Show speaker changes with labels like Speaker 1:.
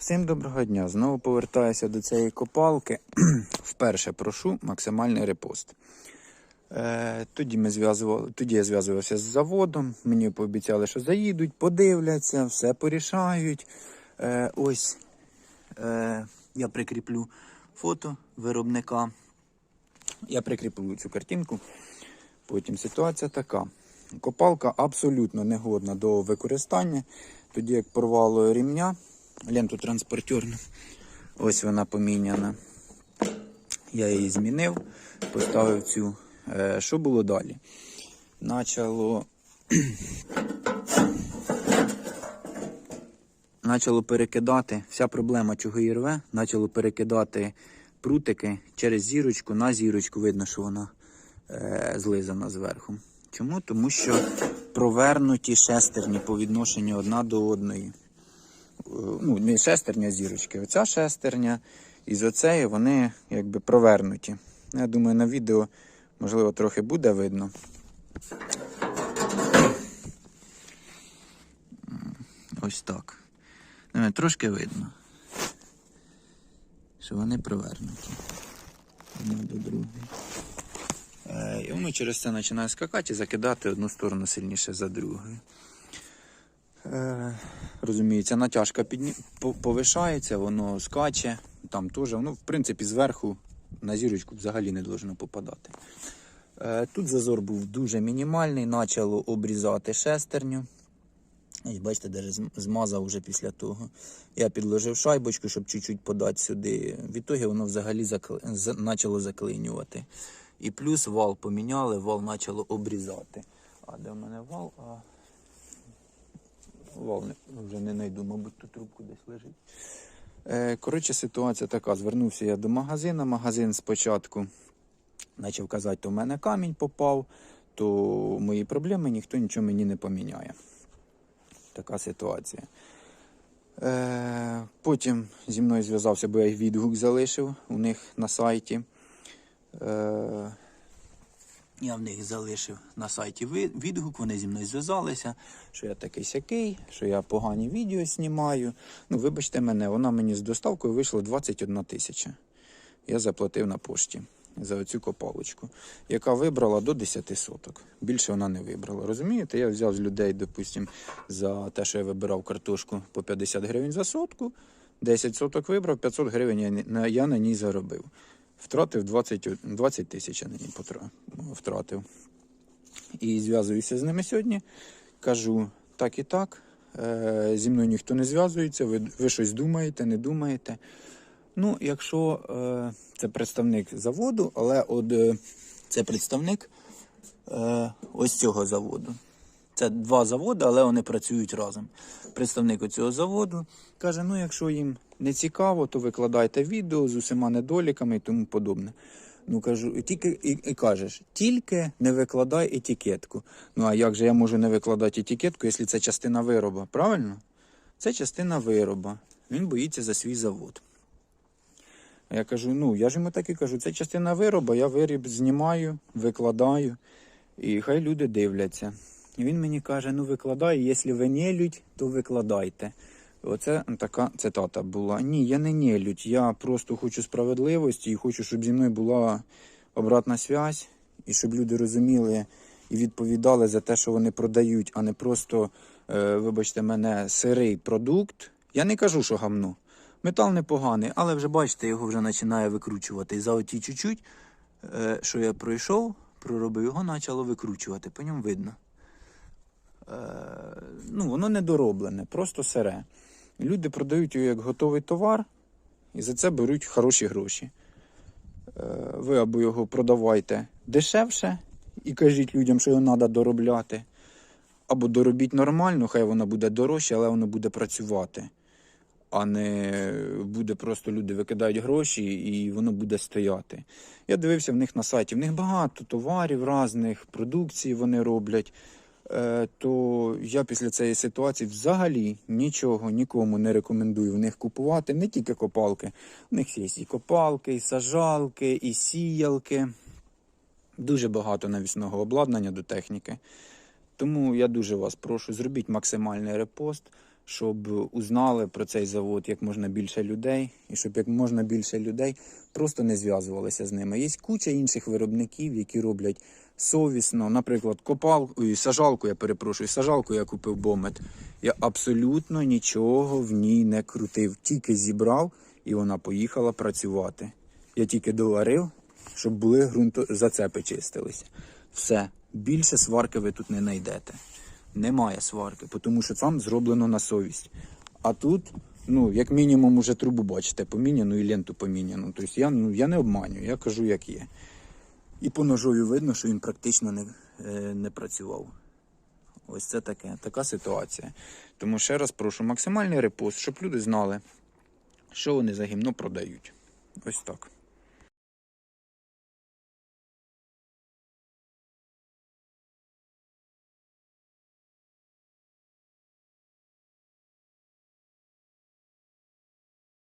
Speaker 1: Всім доброго дня. Знову повертаюся до цієї копалки. Вперше прошу максимальний репост. Е, тоді, ми тоді я зв'язувався з заводом. Мені пообіцяли, що заїдуть, подивляться, все порішають. Е, ось е, я прикріплю фото виробника. Я прикріплю цю картинку. Потім ситуація така. Копалка абсолютно негодна до використання. Тоді як порвало рівня, ленту транспортерну, ось вона поміняна. Я її змінив, поставив цю. Е, Що було далі? Начало. Начало перекидати, вся проблема чого її рве, почало перекидати прутики через зірочку на зірочку. Видно, що вона е, злизана зверху. Чому? Тому що провернуті шестерні по відношенню одна до одної. Ну, шестерня зірочки. Оця шестерня і з оцеї вони якби провернуті. Я думаю, на відео, можливо, трохи буде видно. Ось так. Ну, Трошки видно, що вони провернуті. Одна до другої. Е, І воно через це починає скакати і закидати одну сторону сильніше за другою. Е, Розуміється, натяжка підні... повишається, воно скаче, там теж, ну, в принципі, зверху на зірочку взагалі не должно попадати. Е, Тут зазор був дуже мінімальний, почало обрізати шестерню. Ось бачите, навіть змазав вже після того. Я підложив шайбочку, щоб чуть-чуть подати сюди. Відтоді воно взагалі закли... почало заклинювати. І плюс вал поміняли, вал почало обрізати. А де в мене вал? А... Вал вже не знайду, мабуть, тут трубку десь лежить. Е, коротше, ситуація така. Звернувся я до магазину. Магазин спочатку почав казати, то в мене камінь попав, то мої проблеми ніхто нічого мені не поміняє. Така ситуація. Е, потім зі мною зв'язався, бо я відгук залишив у них на сайті. Е, я в них залишив на сайті відгук, вони зі мною зв'язалися, що я такий сякий, що я погані відео знімаю. Ну, вибачте мене, вона мені з доставкою вийшла 21 тисяча. Я заплатив на пошті за оцю копалочку, яка вибрала до 10 соток. Більше вона не вибрала. Розумієте? Я взяв з людей, допустим, за те, що я вибирав картошку по 50 гривень за сотку. 10 соток вибрав, 500 гривень я, на- ній заробив. Втратив 20, 20 тисяч я на ній втратив. І зв'язуюся з ними сьогодні. Кажу, так і так. Е, зі мною ніхто не зв'язується, ви, ви щось думаєте, не думаєте. Ну, якщо е, це представник заводу, але от е, це представник ось цього заводу. Це два заводи, але вони працюють разом. Представник цього заводу каже: ну, якщо їм не цікаво, то викладайте відео з усіма недоліками і тому подобне. Ну кажу, тільки і, і кажеш, тільки не викладай етикетку. Ну а як же я можу не викладати етикетку, якщо це частина вироба? Правильно? Це частина вироба. Він боїться за свій завод. Я кажу, ну я ж йому так і кажу, це частина вироба, я виріб знімаю, викладаю, і хай люди дивляться. І він мені каже: ну викладай, якщо ви не лють, то викладайте. Оце така цитата була. Ні, я не нелюдь, я просто хочу справедливості і хочу, щоб зі мною була обратна зв'язь, і щоб люди розуміли і відповідали за те, що вони продають, а не просто, е, вибачте мене, сирий продукт. Я не кажу, що гамно. Метал непоганий, але вже бачите, його вже починає викручувати. І за оті чуть-чуть, е, що я пройшов, проробив його, почало викручувати. По ньому видно. Е, ну, воно недороблене, просто сире. Люди продають його як готовий товар і за це беруть хороші гроші. Е, ви або його продавайте дешевше і кажіть людям, що його треба доробляти. Або доробіть нормально, хай воно буде дорожче, але воно буде працювати. А не буде просто люди викидають гроші і воно буде стояти. Я дивився в них на сайті. В них багато товарів різних, продукції вони роблять. Е, то я після цієї ситуації взагалі нічого нікому не рекомендую в них купувати, не тільки копалки. У них є і копалки, і сажалки, і сіялки. Дуже багато навісного обладнання до техніки. Тому я дуже вас прошу, зробіть максимальний репост, щоб узнали про цей завод як можна більше людей, і щоб як можна більше людей просто не зв'язувалися з ними. Є куча інших виробників, які роблять совісно. Наприклад, копал, ой, сажалку, я перепрошую, сажалку я купив бомет. Я абсолютно нічого в ній не крутив, тільки зібрав і вона поїхала працювати. Я тільки доварив, щоб були ґрунто... зацепи чистилися. Все. Більше сварки ви тут не знайдете. Немає сварки, тому що там зроблено на совість. А тут, ну, як мінімум, уже трубу бачите, поміняну і ленту поміняну. Тобто я, ну, я не обманюю, я кажу, як є. І по ножові видно, що він практично не, е, не працював. Ось це таке, така ситуація. Тому ще раз прошу максимальний репост, щоб люди знали, що вони за гімно продають. Ось так.